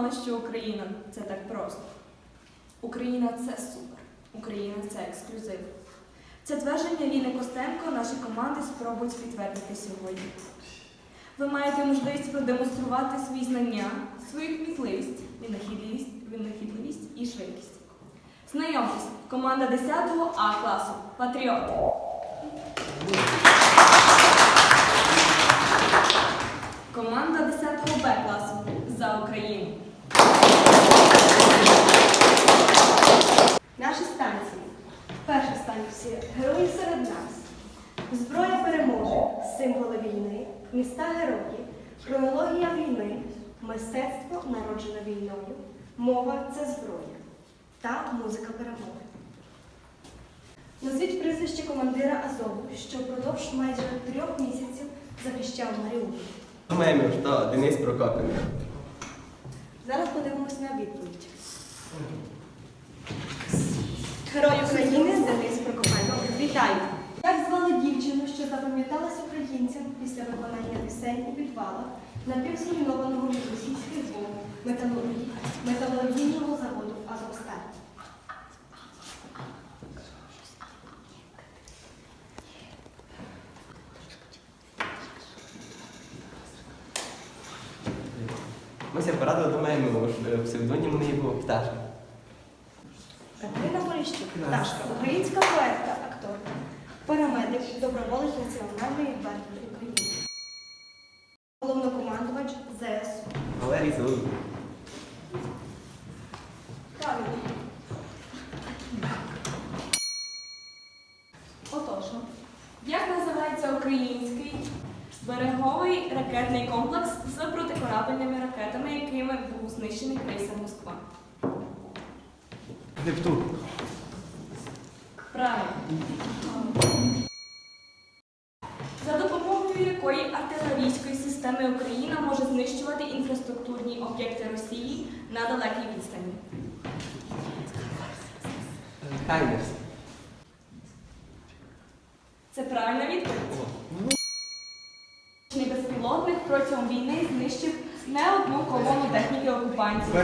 Думали, що Україна це так просто? Україна це супер. Україна це ексклюзив. Це твердження Ліни Костенко наші команди спробують підтвердити сьогодні. Ви маєте можливість продемонструвати свої знання, свою кмітливість, винахідливість, винахідливість і швидкість. Знайомтесь, команда 10-го А класу Патріоти. Команда 10-го Б класу за Україну. Зброя перемоги, символи війни, міста герої, хронологія війни, мистецтво народжене війною, мова це зброя та музика перемоги. Назвіть прізвище командира Азову, що впродовж майже трьох місяців захищав Маріуполь. Мемів та Денис Прокопенко. Зараз подивимось на відповідь. Герой України Денис Прокопенко. Вітаю! Як звали дівчину, що запам'яталась українцям після виконання пісень у підвалах напівзруйнованого від російських бомб металургії- металургійного заводу Азовсталь? Ми ся порадили до Мемів, псевдонім у неї був Пташка. Катерина Поліщук, Пташка, українська поетка, акторка, парамедик, доброволець Національної гвардії України. Головнокомандувач ЗСУ. Валерій Зелений. Правильно. Отож, як називається український береговий ракетний комплекс з протикорабельними ракетами, якими був знищений крейсер Москва? Нептун. Правильно. Якої артилерійської системи Україна може знищувати інфраструктурні об'єкти Росії на далекій відстані? Хаймерс. Це правильна відповідь. Безпілотник протягом війни знищив не одну колону техніки окупантів.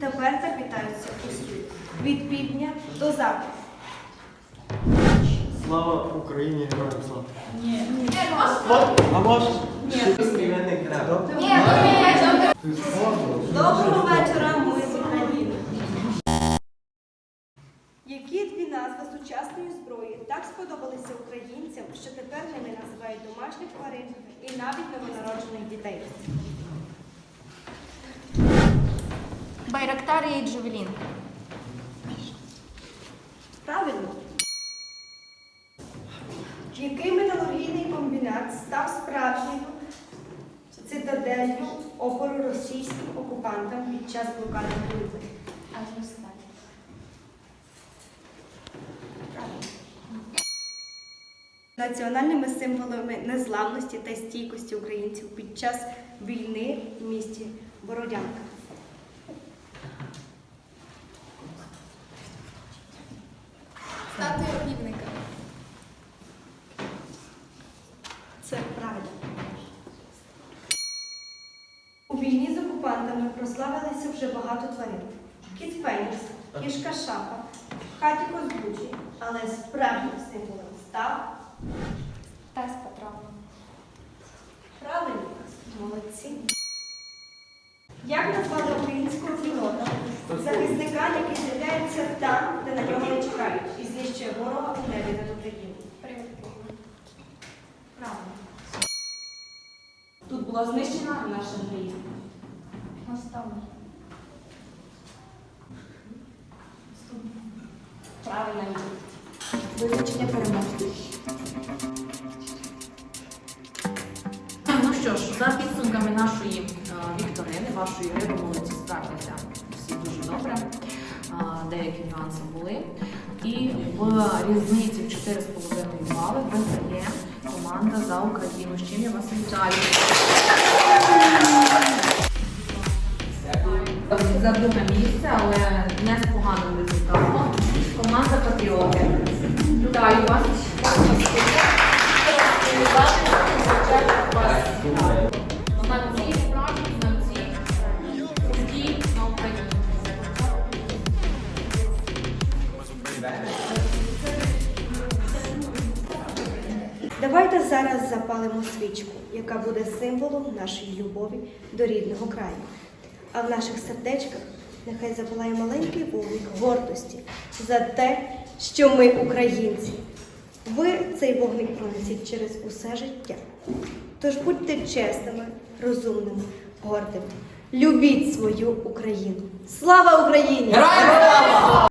Тепер так вітаються усі. Від півдня до заходу. Слава Україні, героям слава. Ні. А може? Современний корабль. Доброго вечора, ми з України. Які дві назви сучасної зброї так сподобалися українцям, що тепер ними називають домашніх тварин і навіть новонароджених дітей? Байрактар і Джавелін. Правильно. Який металургійний комбінат став справжньою цитаделлю опору російським окупантам під час блокади Криму? Азовсталь. Національними символами незламності та стійкості українців під час війни в місті Бородянка. Статуя півника. Це правильно. У війні з окупантами прославилися вже багато тварин. Кіт Фенікс, кішка шапа, хатіко з Бучі, але справжнім символом став Пес патрона. правильно. Молодці. Як назвали українського пілота, захисника, який з'являється там, де на нього не чекають, знищує ворога у небі над Україною? Привід. Правильно. була знищена наша мрія. Наставник. Правильна відповідь. Визначення переможців. Ну що ж, за підсумками нашої е, вікторини, вашої гри, в різниці в 4,5 бали виграє команда за Україну. З чим я вас вітаю. За друге місце, але не з поганим результатом. Команда Патріоти. Вітаю вас. Знавці, справжні запалимо свічку, яка буде символом нашої любові до рідного краю. А в наших сердечках нехай запалає маленький вогник гордості за те, що ми українці. Ви цей вогник пронесіть через усе життя. Тож будьте чесними, розумними, гордими. Любіть свою Україну. Слава Україні! Героям слава!